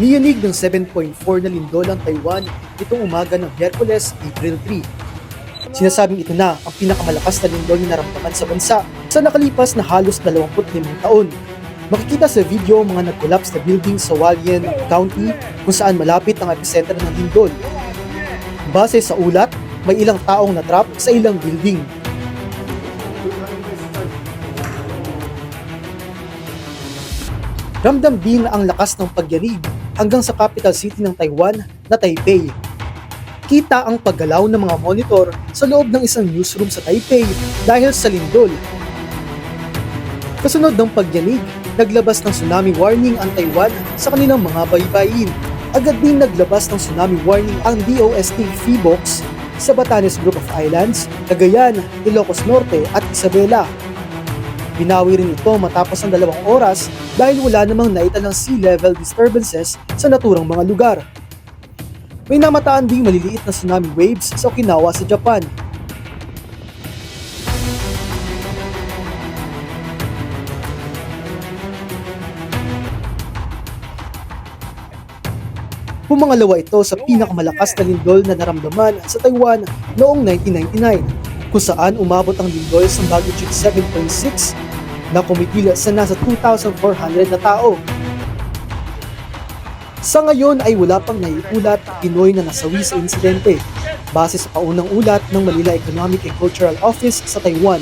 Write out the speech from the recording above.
Niyanig ng 7.4 na lindol ang Taiwan itong umaga ng Miyerkules, April 3. Sinasabing ito na ang pinakamalakas na lindol na naramdaman sa bansa sa nakalipas na halos 25 taon. Makikita sa video ang mga nag-collapse na building sa Hualien County kung saan malapit ang epicenter ng lindol. Base sa ulat, may ilang taong natrap sa ilang building. Ramdam din ang lakas ng pagyanig hanggang sa capital city ng Taiwan na Taipei. Kita ang paggalaw ng mga monitor sa loob ng isang newsroom sa Taipei dahil sa lindol. Kasunod ng pagyanig, naglabas ng tsunami warning ang Taiwan sa kanilang mga baybayin. Agad din naglabas ng tsunami warning ang DOST PHIVOX sa Batanes Group of Islands, Cagayan, Ilocos Norte at Isabela. Binawi rin ito matapos ang dalawang oras dahil wala namang naitalang sea level disturbances sa naturang mga lugar. May namataan ding maliliit na tsunami waves sa Okinawa sa Japan. Pumangalawa ito sa pinakamalakas na lindol na naramdaman sa Taiwan noong 1999 kung saan umabot ang lindol sa magnitude 7.6 na kumitila sa nasa 2,400 na tao. Sa ngayon ay wala pang naiulat na Pinoy na nasawi sa insidente base sa paunang ulat ng Manila Economic and Cultural Office sa Taiwan.